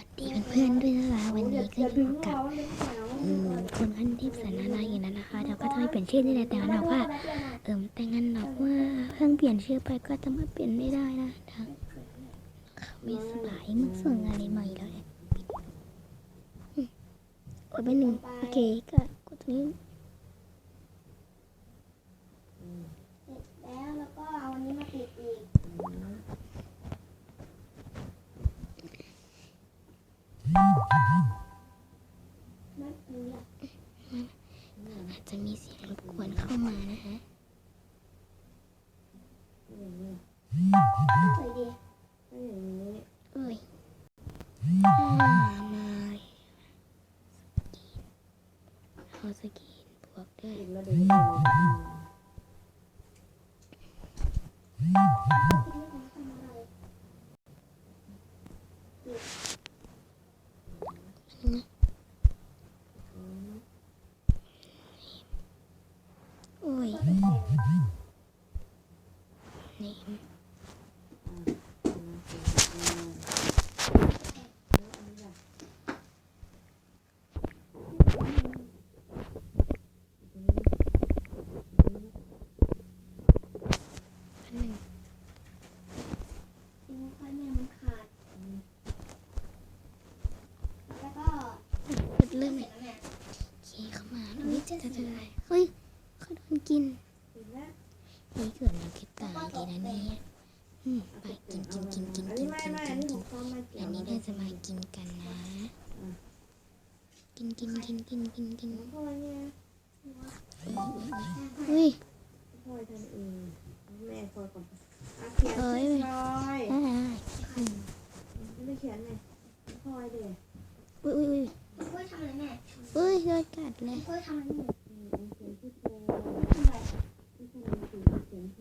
วัสดีเพื่อนๆด้วยนะคะวันนี้ก็อยู่กับคุณขั้นทิพย์สันนานาอยู่นั้นนะคะเราก็จะไม่เปลี่ยนชื่อนี่แหละแต่เราว่าเอิมแต่งั้นเราว่าเพิ่งเปลี่ยนชื่อไปก็จะมาเปลี่ยนไม่ได้นะทางเขาไม่สบายมึงส่งอะไรมาอีกแล้วเนี่ยอืมกดไปหนึ่งโอเคก็กดตรงนี้ มาเอาสกีนบวกด้วยโอ้ยนี่ ที่นี่ ค่อยแม่มันขาด แล้วก็เริ่มเสร็จแล้วเนี่ยเคเข้ามาเฮ้ยจะจะอะไรเฮ้ยเขาโดนกินนี่เกิดมันคิดตายดีนะเนี่ยอืมไปกินกินกินกินอันกินี้นไม่กินไม่กิอันนนี้กินองเขามาเกี่อัวนนี้เราจะมากินกันนะ กินกินกินกินกินกินพ่อเนี่ยเฮ้ย พ่อทำเองแม่คอก่อนอาเขียนเอ้ย เขียนเลยคอยเด็กอุ้ยอุ้ยอุ้ยกล้วยทำอะไรแม่อุ้ยโดนกัดเลยกล้วยทำอะไรหนูเขียนที่โพทำอะไรที่โพเขียนเขียนโพ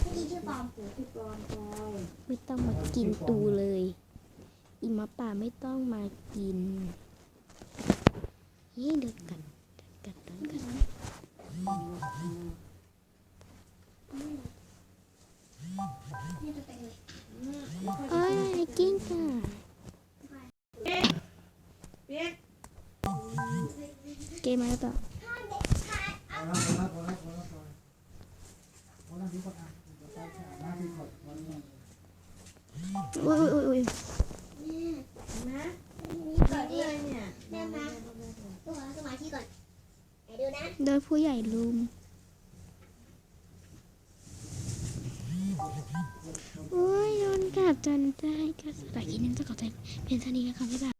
ที่นี่ชื่อปลอมเขียนที่กรอนคอยไม่ต้องมากินตูเลย อีหมาป่าไม่ต้องมากินนี่โดนกัดโดนกัดโดนกัด นี่จะเป็นเลยเอ้ยกิ้งก่าเกมมาแล้วต่ออุ้ยอุ้ยอุ้ยนะนี่เปิดดิอะไรเนี่ยแม่มาตัวสมาธิก่อนไหนดูนะโดนผู้ใหญ่ลุม โอ้ยโดนกัดจนได้ก็สลายกินนึงจะขอใจเป็นสนีนะคะบ๊ายบาย